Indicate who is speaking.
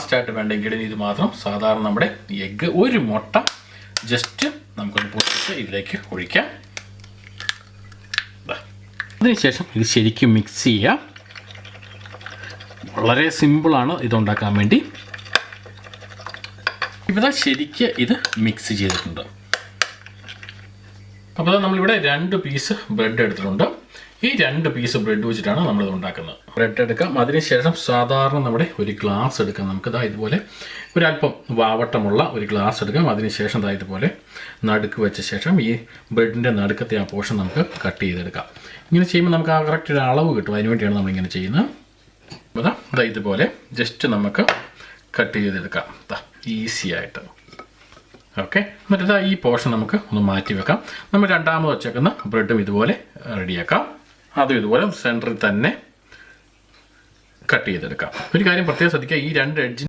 Speaker 1: ലാസ്റ്റായിട്ട് വേണ്ട ഇൻഗ്രീഡിയൻ ഇത് മാത്രം സാധാരണ നമ്മുടെ എഗ്ഗ് ഒരു മുട്ട ജസ്റ്റ് നമുക്കൊന്ന് പൊട്ടിച്ച് ഇതിലേക്ക് ഒഴിക്കാം. അതിനുശേഷം ഇത് ശരിക്കും മിക്സ് ചെയ്യാം. വളരെ സിമ്പിളാണ് ഇതുണ്ടാക്കാൻ വേണ്ടി. ഇവിടെ ശരിക്ക് ഇത് മിക്സ് ചെയ്തിട്ടുണ്ട്. അപ്പോൾ നമ്മളിവിടെ രണ്ട് പീസ് ബ്രെഡ് എടുത്തിട്ടുണ്ട്. ഈ രണ്ട് പീസ് ബ്രെഡ് വെച്ചിട്ടാണ് നമ്മൾ ഇത് ഉണ്ടാക്കുന്നത്. ബ്രെഡ് എടുക്കാം. അതിനുശേഷം സാധാരണ നമ്മുടെ ഒരു ഗ്ലാസ് എടുക്കാം. നമുക്ക് ഇതാ ഇതുപോലെ ഒരല്പം വാവട്ടമുള്ള ഒരു ഗ്ലാസ് എടുക്കാം. അതിനുശേഷം ഇതാ ഇതുപോലെ നടുക്ക് വെച്ച ശേഷം ഈ ബ്രെഡിന്റെ നടുക്കത്തെ ആ പോർഷൻ നമുക്ക് കട്ട് ചെയ്തെടുക്കാം. ഇങ്ങനെ ചെയ്യുമ്പോൾ നമുക്ക് ആ കറക്റ്റ് ഒരു അളവ് കിട്ടും. അതിനുവേണ്ടിയാണ് നമ്മളിങ്ങനെ ചെയ്യുന്നത്. ദാ ദാ ഇതുപോലെ ജസ്റ്റ് നമുക്ക് കട്ട് ചെയ്തെടുക്കാം. ഈസി ആയിട്ട്. ഓക്കെ എന്നിട്ട് ഇതാ ഈ പോർഷൻ നമുക്ക് ഒന്ന് മാറ്റി വെക്കാം. നമ്മൾ രണ്ടാമത് വച്ചേക്കുന്ന ബ്രെഡും ഇതുപോലെ റെഡിയാക്കാം അതും ഇതുപോലെ സെന്ററിൽ തന്നെ കട്ട് ചെയ്തെടുക്കാം. ഒരു കാര്യം പ്രത്യേകം ശ്രദ്ധിക്കുക ഈ രണ്ട് എഡ്ജിന്